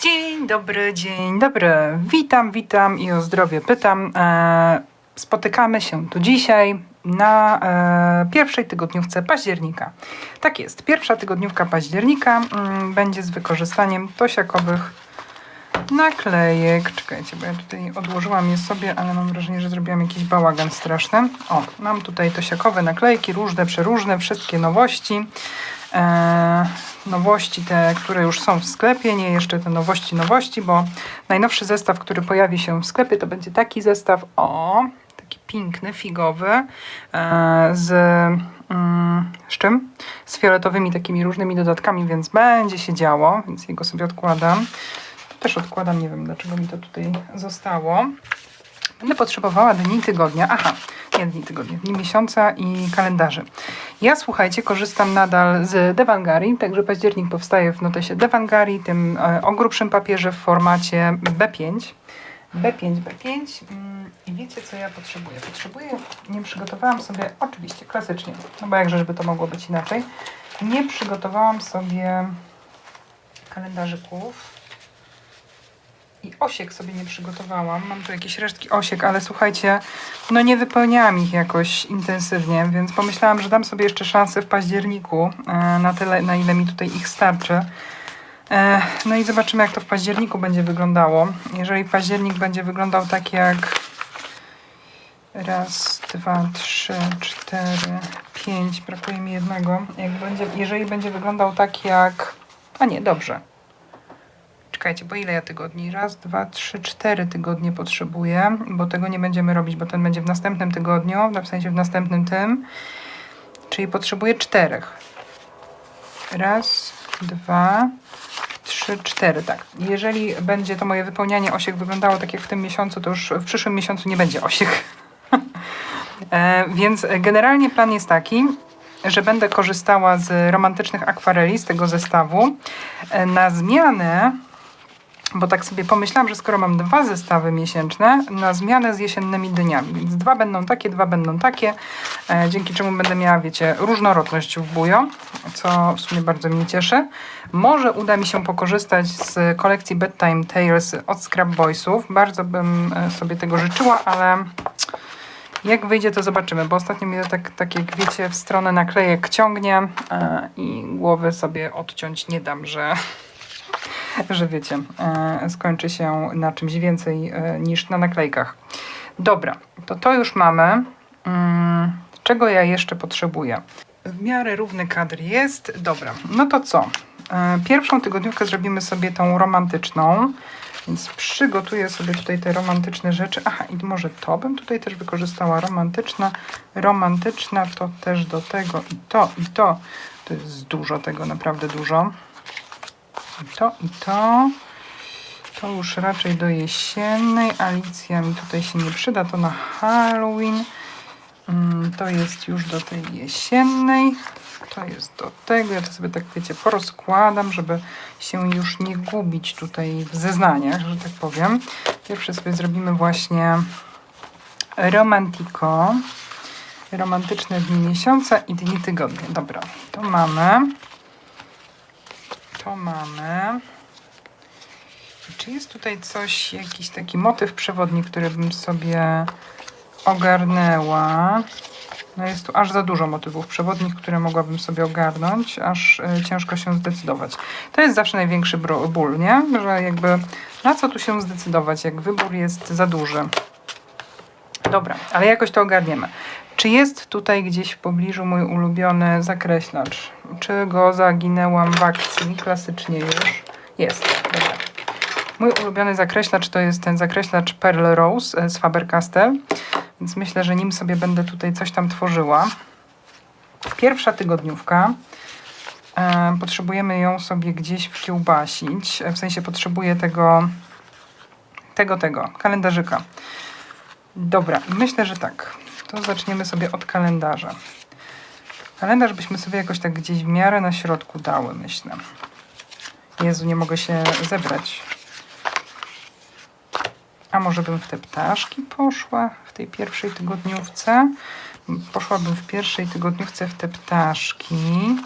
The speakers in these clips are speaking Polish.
Dzień dobry, dzień dobry. Witam, witam i o zdrowie pytam. E, spotykamy się tu dzisiaj na e, pierwszej tygodniówce października. Tak jest, pierwsza tygodniówka października mm, będzie z wykorzystaniem tosiakowych naklejek. Czekajcie, bo ja tutaj odłożyłam je sobie, ale mam wrażenie, że zrobiłam jakiś bałagan straszny. O, mam tutaj tosiakowe naklejki, różne, przeróżne, wszystkie nowości. E, nowości te, które już są w sklepie, nie jeszcze te nowości, nowości, bo najnowszy zestaw, który pojawi się w sklepie, to będzie taki zestaw, o, taki piękny, figowy, e, z, mm, z czym? Z fioletowymi takimi różnymi dodatkami, więc będzie się działo, więc jego sobie odkładam. Też odkładam, nie wiem dlaczego mi to tutaj zostało. Będę potrzebowała dni tygodnia. Aha, nie dni tygodnia, dni miesiąca i kalendarzy. Ja słuchajcie, korzystam nadal z Devangari, także październik powstaje w notesie Devangari, tym e, o grubszym papierze w formacie B5. B5, B5 mm, i wiecie co ja potrzebuję? Potrzebuję, nie przygotowałam sobie, oczywiście klasycznie, no bo jakże żeby to mogło być inaczej, nie przygotowałam sobie kalendarzyków osiek sobie nie przygotowałam. Mam tu jakieś resztki osiek, ale słuchajcie, no nie wypełniałam ich jakoś intensywnie, więc pomyślałam, że dam sobie jeszcze szansę w październiku e, na tyle, na ile mi tutaj ich starczy. E, No i zobaczymy, jak to w październiku będzie wyglądało. Jeżeli październik będzie wyglądał tak jak raz, dwa, trzy, cztery, pięć, brakuje mi jednego. Jak będzie, jeżeli będzie wyglądał tak jak... A nie, dobrze. Czekajcie, bo ile ja tygodni? Raz, dwa, trzy, cztery tygodnie potrzebuję, bo tego nie będziemy robić, bo ten będzie w następnym tygodniu, no w sensie w następnym tym. Czyli potrzebuję czterech. Raz, dwa, trzy, cztery, tak. Jeżeli będzie to moje wypełnianie osiek wyglądało tak jak w tym miesiącu, to już w przyszłym miesiącu nie będzie osiek. e, więc generalnie plan jest taki, że będę korzystała z romantycznych akwareli, z tego zestawu. E, Na zmianę bo tak sobie pomyślałam, że skoro mam dwa zestawy miesięczne, na zmianę z jesiennymi dyniami, więc dwa będą takie, dwa będą takie, e, dzięki czemu będę miała, wiecie, różnorodność w bujo, co w sumie bardzo mnie cieszy. Może uda mi się pokorzystać z kolekcji Bedtime Tales od Scrap Boysów. Bardzo bym e, sobie tego życzyła, ale jak wyjdzie, to zobaczymy, bo ostatnio mnie tak, tak jak wiecie, w stronę naklejek ciągnie e, i głowy sobie odciąć nie dam, że że wiecie, e, skończy się na czymś więcej e, niż na naklejkach. Dobra, to to już mamy. Mm, Czego ja jeszcze potrzebuję? W miarę równy kadr jest. Dobra, no to co? E, Pierwszą tygodniówkę zrobimy sobie tą romantyczną. Więc przygotuję sobie tutaj te romantyczne rzeczy. Aha, i może to bym tutaj też wykorzystała. Romantyczna, romantyczna to też do tego i to, i to. To jest dużo tego, naprawdę dużo. I to i to. To już raczej do jesiennej. Alicja mi tutaj się nie przyda, to na Halloween. Mm, To jest już do tej jesiennej. To jest do tego. Ja to sobie tak wiecie, porozkładam, żeby się już nie gubić tutaj w zeznaniach, że tak powiem. Pierwsze sobie zrobimy właśnie Romantico. Romantyczne dni miesiąca i dni tygodnia. Dobra, to mamy. To mamy. Czy jest tutaj coś, jakiś taki motyw przewodni, który bym sobie ogarnęła? No jest tu aż za dużo motywów przewodnich, które mogłabym sobie ogarnąć, aż y, ciężko się zdecydować. To jest zawsze największy ból, nie? Że jakby na co tu się zdecydować, jak wybór jest za duży. Dobra, ale jakoś to ogarniemy. Czy jest tutaj gdzieś w pobliżu mój ulubiony zakreślacz? Czy go zaginęłam w akcji? Klasycznie już. Jest, dobra. Mój ulubiony zakreślacz to jest ten zakreślacz Pearl Rose e, z Faber-Castell, więc myślę, że nim sobie będę tutaj coś tam tworzyła. Pierwsza tygodniówka. E, potrzebujemy ją sobie gdzieś wkiełbasić. E, W sensie potrzebuję tego, tego, tego, kalendarzyka. Dobra, myślę, że tak. To zaczniemy sobie od kalendarza. Kalendarz byśmy sobie jakoś tak gdzieś w miarę na środku dały, myślę. Jezu, nie mogę się zebrać. A może bym w te ptaszki poszła w tej pierwszej tygodniówce? Poszłabym w pierwszej tygodniówce w te ptaszki.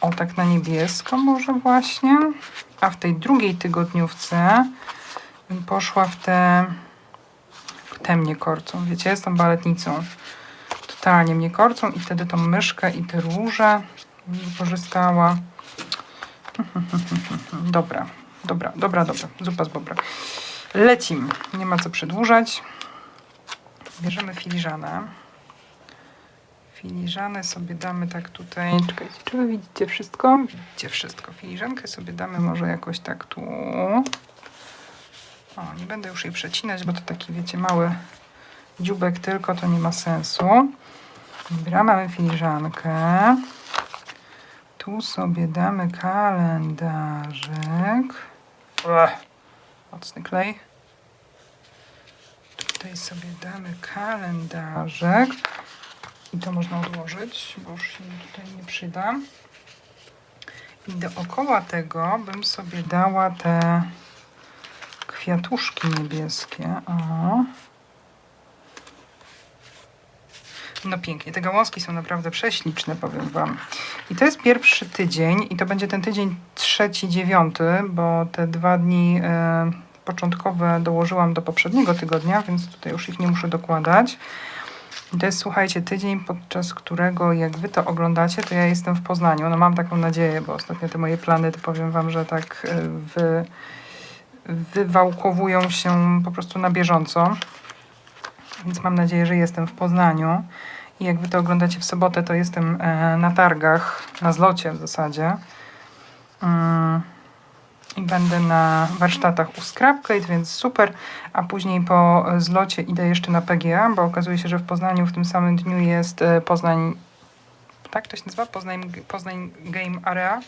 O, tak na niebiesko może właśnie. A w tej drugiej tygodniówce bym poszła w te... Te mnie korcą. Wiecie, jestem baletnicą. Totalnie mnie korcą i wtedy tą myszkę i te róże wykorzystała. Dobra, dobra, dobra, dobra. Zupa z bobra. Lecimy. Nie ma co przedłużać. Bierzemy filiżanę. Filiżanę sobie damy tak tutaj. Czekajcie, czy wy widzicie wszystko? Widzicie wszystko. Filiżankę sobie damy może jakoś tak tu. O, nie będę już jej przecinać, bo to taki, wiecie, mały dziubek tylko, to nie ma sensu. Dobra, mamy filiżankę. Tu sobie damy kalendarzyk. Ech, mocny klej. Tutaj sobie damy kalendarzek. I to można odłożyć, bo już się tutaj nie przyda. I dookoła tego bym sobie dała te kwiatuszki niebieskie. O. No pięknie, te gałązki są naprawdę prześliczne, powiem Wam. I to jest pierwszy tydzień i to będzie ten tydzień trzeci, dziewiąty, bo te dwa dni e, początkowe dołożyłam do poprzedniego tygodnia, więc tutaj już ich nie muszę dokładać. I to jest, słuchajcie, tydzień, podczas którego jak Wy to oglądacie, to ja jestem w Poznaniu. No mam taką nadzieję, bo ostatnio te moje plany, to powiem Wam, że tak e, wy, wywałkowują się po prostu na bieżąco. Więc mam nadzieję, że jestem w Poznaniu. I jak Wy to oglądacie w sobotę, to jestem e, na targach, na zlocie w zasadzie. Mm, I będę na warsztatach u Scrapcade, więc super. A później po zlocie idę jeszcze na PGA, bo okazuje się, że w Poznaniu w tym samym dniu jest e, Poznań... Tak to się nazywa? Poznań, Poznań Game Area.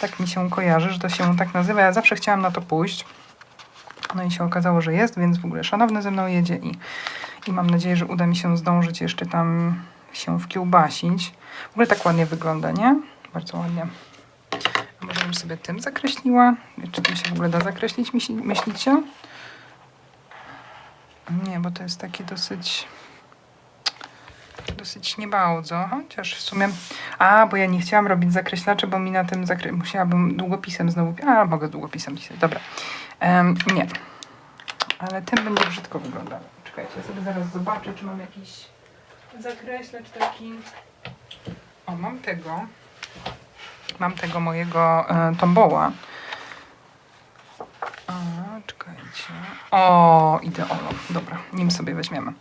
Tak mi się kojarzy, że to się tak nazywa. Ja zawsze chciałam na to pójść. No i się okazało, że jest, więc w ogóle szanowny ze mną jedzie i, i mam nadzieję, że uda mi się zdążyć jeszcze tam się wkiełbasić. W ogóle tak ładnie wygląda, nie? Bardzo ładnie. Może bym sobie tym zakreśliła? Czy tym się w ogóle da zakreślić, myśli- myślicie? Nie, bo to jest takie dosyć... Dosyć nie bardzo, chociaż w sumie... A, bo ja nie chciałam robić zakreślaczy, bo mi na tym zakre... musiałabym długopisem znowu... A, mogę długopisem dzisiaj, dobra. Em, nie. Ale tym będzie brzydko wyglądał. Czekajcie, ja sobie zaraz zobaczę, czy mam jakiś zakreślacz taki... O, mam tego. Mam tego mojego e, tomboła. A, czekajcie. O, ideolo. Dobra, nim sobie weźmiemy.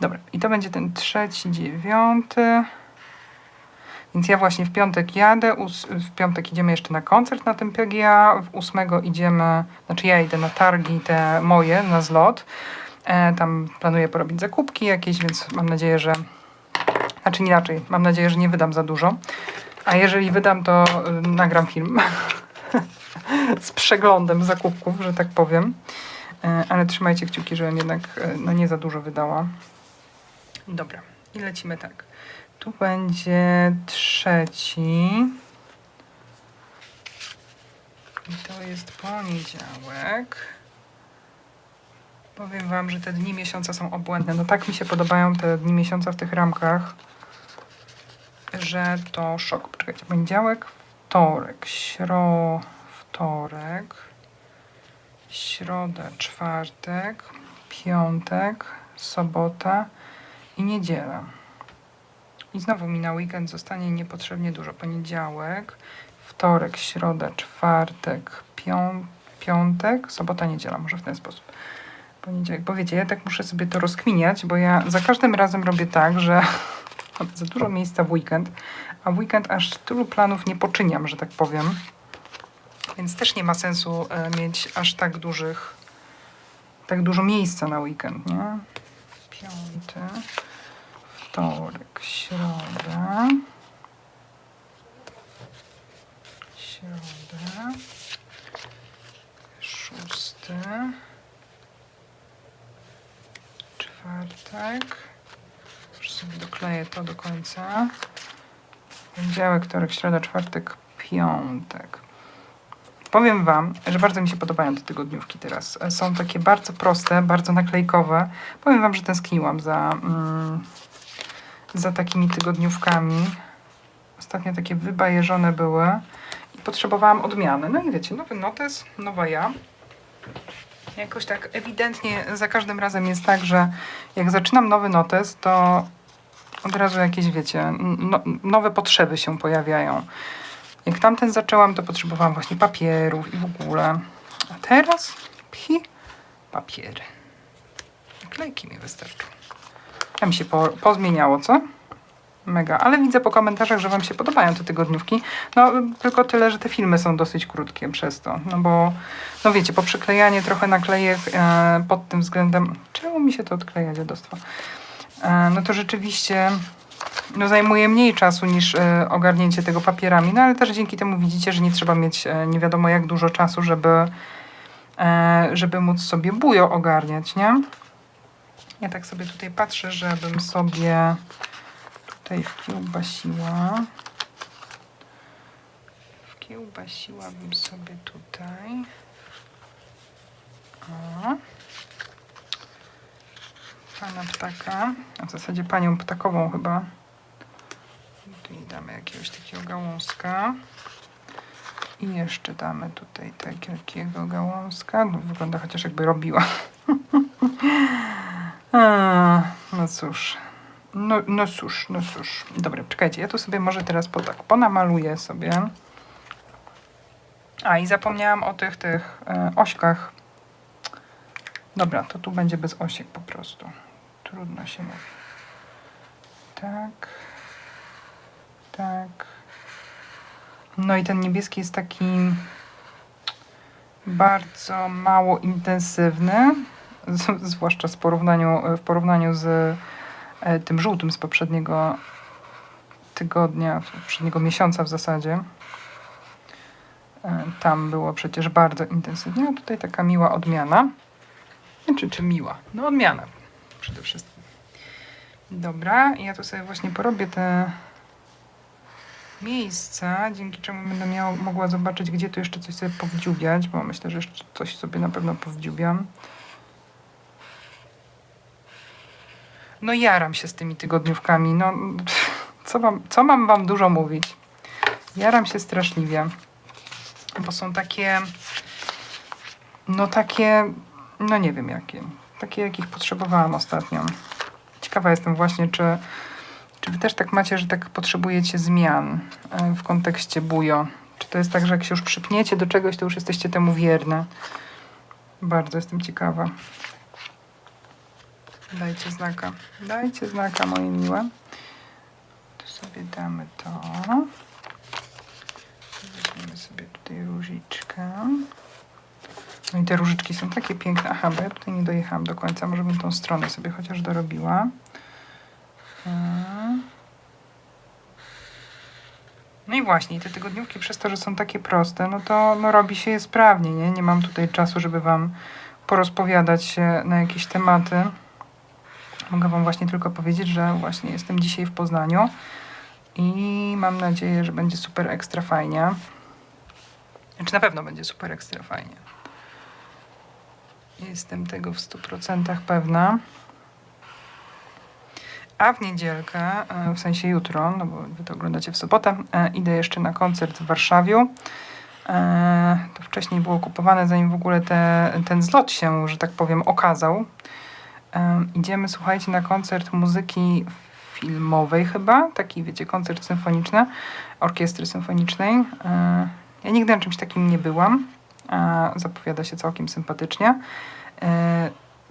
Dobra, i to będzie ten trzeci, dziewiąty. Więc ja właśnie w piątek jadę, w piątek idziemy jeszcze na koncert na tym PGA, w ósmego idziemy, znaczy ja idę na targi te moje, na zlot. E, tam planuję porobić zakupki jakieś, więc mam nadzieję, że, znaczy inaczej, mam nadzieję, że nie wydam za dużo. A jeżeli wydam, to y, nagram film z przeglądem zakupków, że tak powiem. E, ale trzymajcie kciuki, żebym jednak e, no, nie za dużo wydała. Dobra, i lecimy tak. Tu będzie trzeci. I to jest poniedziałek. Powiem Wam, że te dni miesiąca są obłędne. No tak mi się podobają te dni miesiąca w tych ramkach, że to szok. Poczekajcie, poniedziałek, wtorek, śro... wtorek, środa, czwartek, piątek, sobota i niedziela. I znowu mi na weekend zostanie niepotrzebnie dużo. Poniedziałek, wtorek, środa, czwartek, pią piątek, sobota, niedziela. Może w ten sposób. Poniedziałek, bo wiecie, ja tak muszę sobie to rozkminiać, bo ja za każdym razem robię tak, że za dużo miejsca w weekend, a w weekend aż tylu planów nie poczyniam, że tak powiem. Więc też nie ma sensu e, mieć aż tak dużych, tak dużo miejsca na weekend, nie? Piąty wtorek, środa, środa, szósty, czwartek, już sobie dokleję to do końca, poniedziałek, wtorek, środa, czwartek, piątek. Powiem Wam, że bardzo mi się podobają te tygodniówki teraz. Są takie bardzo proste, bardzo naklejkowe. Powiem Wam, że tęskniłam za, mm, za takimi tygodniówkami. Ostatnio takie wybajeżone były i potrzebowałam odmiany. No i wiecie, nowy notes, nowa ja. Jakoś tak ewidentnie za każdym razem jest tak, że jak zaczynam nowy notes, to od razu jakieś, wiecie, no, nowe potrzeby się pojawiają. Jak tamten zaczęłam, to potrzebowałam właśnie papierów i w ogóle. A teraz pchi, papiery. Klejki mi wystarczą. Mi się po, pozmieniało, co? Mega. Ale widzę po komentarzach, że Wam się podobają te tygodniówki. No, tylko tyle, że te filmy są dosyć krótkie przez to. No bo, no wiecie, po przyklejanie trochę naklejek e, pod tym względem... Czemu mi się to odkleja, dziadostwo? E, no to rzeczywiście no, zajmuje mniej czasu niż e, ogarnięcie tego papierami. No ale też dzięki temu widzicie, że nie trzeba mieć e, nie wiadomo jak dużo czasu, żeby, e, żeby móc sobie bujo ogarniać, nie? Ja tak sobie tutaj patrzę, żebym sobie tutaj wkiełbasiła. Wkiełbasiłabym sobie tutaj. O. Pana ptaka, a w zasadzie panią ptakową chyba. Jej damy jakiegoś takiego gałązka. I jeszcze damy tutaj takiego gałązka. No, wygląda chociaż jakby robiła. A, no cóż. No, no cóż, no cóż. Dobra, czekajcie, ja tu sobie może teraz po tak ponamaluję sobie. A i zapomniałam o tych, tych e, ośkach. Dobra, to tu będzie bez osiek po prostu. Trudno się mówi. Tak. Tak. No i ten niebieski jest taki bardzo mało intensywny, z, zwłaszcza z porównaniu, w porównaniu z e, tym żółtym z poprzedniego tygodnia, poprzedniego miesiąca w zasadzie. E, Tam było przecież bardzo intensywnie, a tutaj taka miła odmiana. Czy, czy miła? No odmiana przede wszystkim. Dobra, ja tu sobie właśnie porobię te miejsca, dzięki czemu będę miała, mogła zobaczyć, gdzie tu jeszcze coś sobie powdziubiać, bo myślę, że jeszcze coś sobie na pewno powdziubiam. No jaram się z tymi tygodniówkami, no co, wam, co mam wam dużo mówić? Jaram się straszliwie, bo są takie, no takie, no nie wiem jakie, takie jakich potrzebowałam ostatnio. Ciekawa jestem właśnie, czy, też tak macie, że tak potrzebujecie zmian e, w kontekście bujo? Czy to jest tak, że jak się już przypniecie do czegoś, to już jesteście temu wierne? Bardzo jestem ciekawa. Dajcie znaka. Dajcie znaka, moje miłe. Tu sobie damy to. Weźmiemy sobie tutaj różyczkę. No i te różyczki są takie piękne. Aha, bo ja tutaj nie dojechałam do końca. Może bym tą stronę sobie chociaż dorobiła. Mm. No i właśnie, te tygodniówki przez to, że są takie proste, no to no robi się je sprawnie, nie? Nie mam tutaj czasu, żeby wam porozpowiadać się na jakieś tematy. Mogę wam właśnie tylko powiedzieć, że właśnie jestem dzisiaj w Poznaniu i mam nadzieję, że będzie super ekstra fajnie. Znaczy na pewno będzie super ekstra fajnie. Jestem tego w 100% pewna. A w niedzielkę, e, w sensie jutro, no bo wy to oglądacie w sobotę, e, idę jeszcze na koncert w Warszawie. E, To wcześniej było kupowane, zanim w ogóle te, ten zlot się, że tak powiem, okazał. Idziemy, słuchajcie, na koncert muzyki filmowej chyba, taki wiecie, koncert symfoniczny, orkiestry symfonicznej. Ja nigdy na czymś takim nie byłam. Zapowiada się całkiem sympatycznie.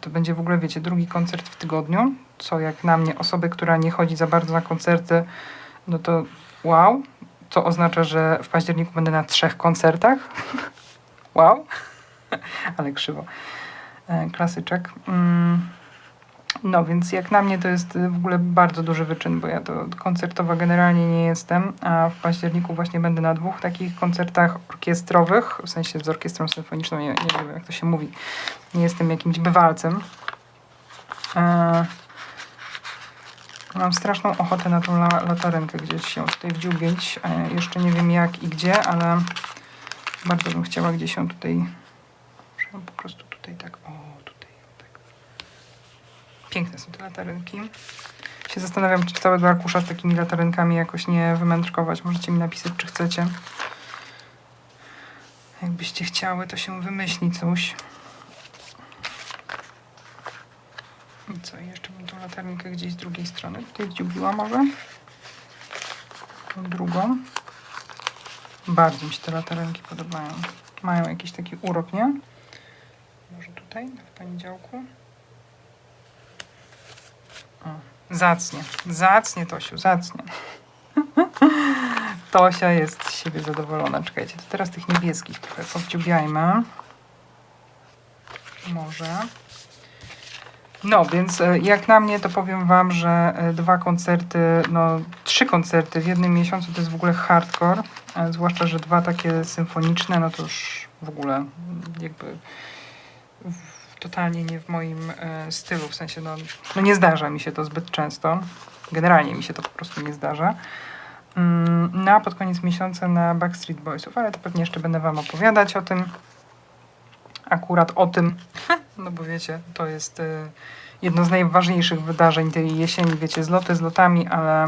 To będzie w ogóle, wiecie, drugi koncert w tygodniu, co jak na mnie, osoby, która nie chodzi za bardzo na koncerty, no to wow. To oznacza, że w październiku będę na trzech koncertach. wow. Ale krzywo. E, Klasyczek. Mm. No więc jak na mnie to jest w ogóle bardzo duży wyczyn, bo ja to koncertowa generalnie nie jestem, a w październiku właśnie będę na dwóch takich koncertach orkiestrowych, w sensie z orkiestrą symfoniczną, nie, nie wiem jak to się mówi, nie jestem jakimś bywalcem. E, Mam straszną ochotę na tą la latarenkę gdzieś się tutaj wdziubić. E, jeszcze nie wiem jak i gdzie, ale bardzo bym chciała gdzieś się tutaj, ją po prostu tutaj tak, o tutaj, tak. Piękne są te latarenki. się zastanawiam, czy całego arkusza z takimi latarynkami jakoś nie wymędrkować. Możecie mi napisać, czy chcecie. Jakbyście chciały, to się wymyśli coś. I co, jeszcze bym tą latarynkę gdzieś z drugiej strony tutaj zdziubiła może? Tą drugą. Bardzo mi się te latarenki podobają. Mają jakiś taki urok, nie? Może tutaj, w poniedziałku. O, zacnie, zacnie Tosiu, zacnie. Tosia jest z siebie zadowolona. Czekajcie, to teraz tych niebieskich trochę powdziubiajmy. Może. No, więc e, jak na mnie, to powiem Wam, że e, dwa koncerty, no trzy koncerty w jednym miesiącu to jest w ogóle hardcore. e, Zwłaszcza, że dwa takie symfoniczne, no to już w ogóle mm, jakby totalnie nie w moim stylu. W sensie, no, no nie zdarza mi się to zbyt często. Generalnie mi się to po prostu nie zdarza. Mm, No a pod koniec miesiąca na Backstreet Boysów, ale to pewnie jeszcze będę Wam opowiadać o tym. Akurat o tym, no bo wiecie, to jest y, jedno z najważniejszych wydarzeń tej jesieni, wiecie, zloty z lotami, ale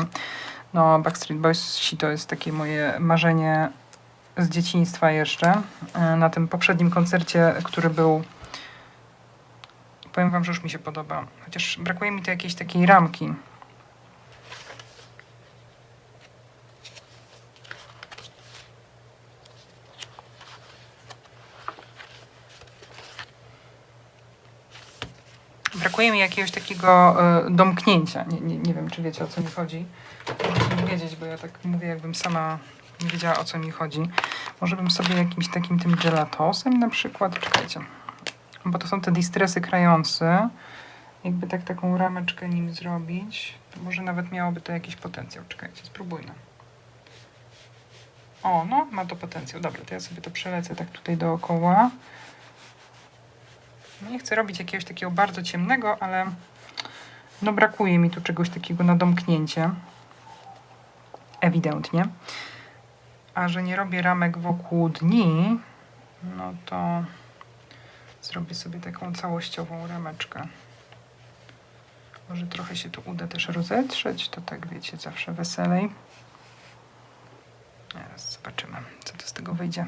no Backstreet Boys to jest takie moje marzenie z dzieciństwa jeszcze. Y, Na tym poprzednim koncercie, który był powiem wam, że już mi się podoba. Chociaż brakuje mi tu jakiejś takiej ramki. Brakuje jakiegoś takiego y, domknięcia. Nie, nie, nie wiem, czy wiecie o co mi chodzi. Mi wiedzieć, bo ja tak mówię, jakbym sama nie wiedziała o co mi chodzi. Może bym sobie jakimś takim tym gelatosem na przykład. Czekajcie. Bo to są te distresy krające. Jakby tak taką rameczkę nim zrobić, to może nawet miałoby to jakiś potencjał. Czekajcie, spróbujmy. O, no, ma to potencjał. Dobra, to ja sobie to przelecę tak tutaj dookoła. No nie chcę robić jakiegoś takiego bardzo ciemnego, ale no brakuje mi tu czegoś takiego na domknięcie. Ewidentnie. A że nie robię ramek wokół dni, no to zrobię sobie taką całościową rameczkę. Może trochę się tu uda też rozetrzeć, to tak wiecie, zawsze weselej. Teraz zobaczymy, co to z tego wyjdzie.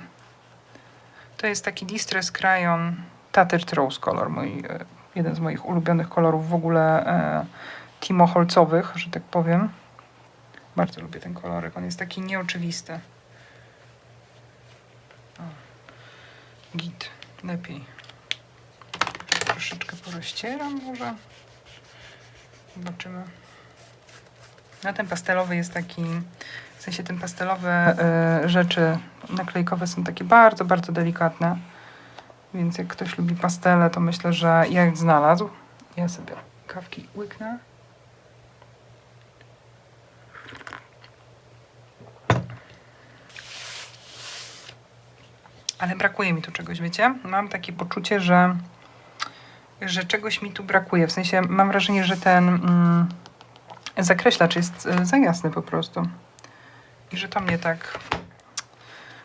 To jest taki Distress Crayon Tattered Rose Color, mój, e, jeden z moich ulubionych kolorów w ogóle e, że tak powiem. Bardzo lubię ten kolorek, on jest taki nieoczywisty. O, git, lepiej. Troszeczkę porozcieram może. Zobaczymy. No ten pastelowy jest taki, w sensie ten pastelowe y, rzeczy naklejkowe są takie bardzo, bardzo delikatne. Więc jak ktoś lubi pastele, to myślę, że jak znalazł. Ja sobie kawki łyknę. Ale brakuje mi tu czegoś, wiecie? Mam takie poczucie, że że czegoś mi tu brakuje. W sensie mam wrażenie, że ten mm, zakreślacz jest y, za jasny po prostu. I że to mnie tak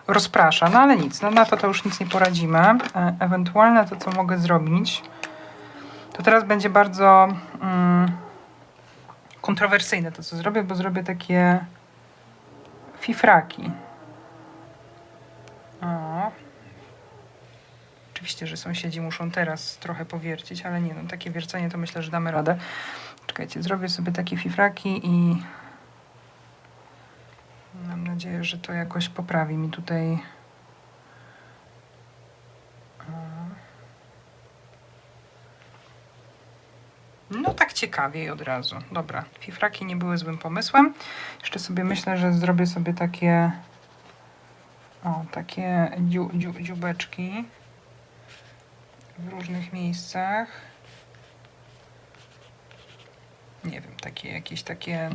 rozprasza. No ale nic, no na to to już nic nie poradzimy. E, ewentualne to, co mogę zrobić, to teraz będzie bardzo mm, kontrowersyjne to, co zrobię, bo zrobię takie fifraki. O, Oczywiście, że sąsiedzi muszą teraz trochę powiercić, ale nie, no takie wiercenie to myślę, że damy radę. Czekajcie, zrobię sobie takie fifraki i mam nadzieję, że to jakoś poprawi mi tutaj. No tak ciekawiej od razu. Dobra, fifraki nie były złym pomysłem. Jeszcze sobie myślę, że zrobię sobie takie o, takie dziu, dziu, dziubeczki w różnych miejscach. Nie wiem, takie jakieś takie,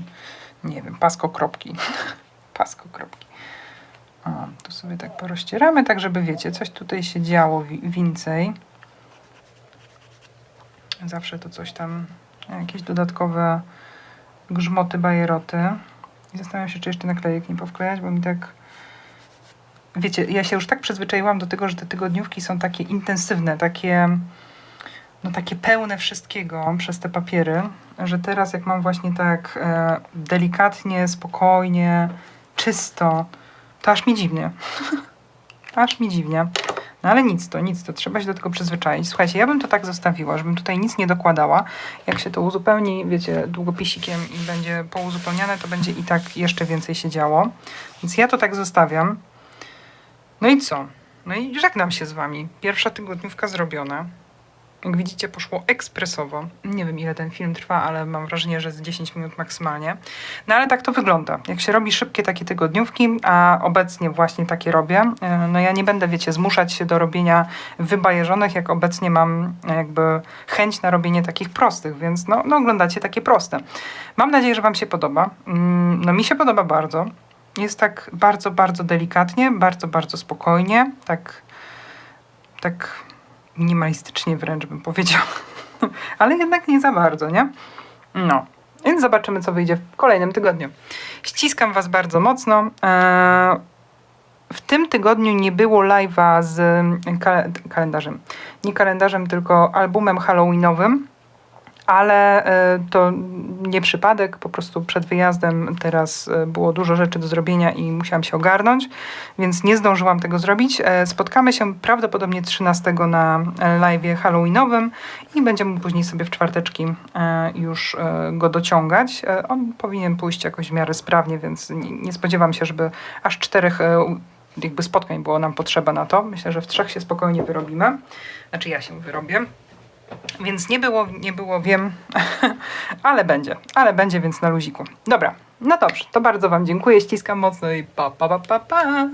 nie wiem, paskokropki. paskokropki. O, tu sobie tak porozcieramy, tak żeby wiecie, coś tutaj się działo wi- więcej. Zawsze to coś tam, jakieś dodatkowe grzmoty, bajeroty. I zastanawiam się, czy jeszcze naklejek nie powklejać, bo mi tak wiecie, ja się już tak przyzwyczaiłam do tego, że te tygodniówki są takie intensywne, takie no takie pełne wszystkiego przez te papiery, że teraz jak mam właśnie tak e, delikatnie, spokojnie, czysto, to aż mi dziwnie. aż mi dziwnie. No ale nic to, nic to, trzeba się do tego przyzwyczaić. Słuchajcie, ja bym to tak zostawiła, żebym tutaj nic nie dokładała. Jak się to uzupełni, wiecie, długopisikiem i będzie pouzupełniane, to będzie i tak jeszcze więcej się działo. Więc ja to tak zostawiam. No i co? No i żegnam się z wami. Pierwsza tygodniówka zrobiona. Jak widzicie, poszło ekspresowo. Nie wiem, ile ten film trwa, ale mam wrażenie, że z 10 minut maksymalnie. No ale tak to wygląda. Jak się robi szybkie takie tygodniówki, a obecnie właśnie takie robię, e, no ja nie będę, wiecie, zmuszać się do robienia wybajeżonych, jak obecnie mam e, jakby chęć na robienie takich prostych, więc no, no oglądacie takie proste. Mam nadzieję, że wam się podoba. Mm, No mi się podoba bardzo. Jest tak bardzo, bardzo delikatnie, bardzo, bardzo spokojnie, tak, tak minimalistycznie wręcz bym powiedziała. Ale jednak nie za bardzo, nie? No. Więc zobaczymy, co wyjdzie w kolejnym tygodniu. Ściskam Was bardzo mocno. Eee, W tym tygodniu nie było live'a z kal- kalendarzem. Nie kalendarzem, tylko albumem halloweenowym. Ale e, to nie przypadek, po prostu przed wyjazdem teraz e, było dużo rzeczy do zrobienia i musiałam się ogarnąć, więc nie zdążyłam tego zrobić. E, Spotkamy się prawdopodobnie 13 na e, live'ie halloweenowym i będziemy później sobie w czwarteczki już go dociągać. On powinien pójść jakoś w miarę sprawnie, więc nie, spodziewam się, żeby aż czterech jakby spotkań było nam potrzeba na to. Myślę, że w trzech się spokojnie wyrobimy. Znaczy ja się wyrobię. Więc nie było, nie było, wiem, ale będzie, ale będzie, więc na luziku. Dobra, no dobrze, to bardzo Wam dziękuję, ściskam mocno i pa, pa, pa, pa, pa.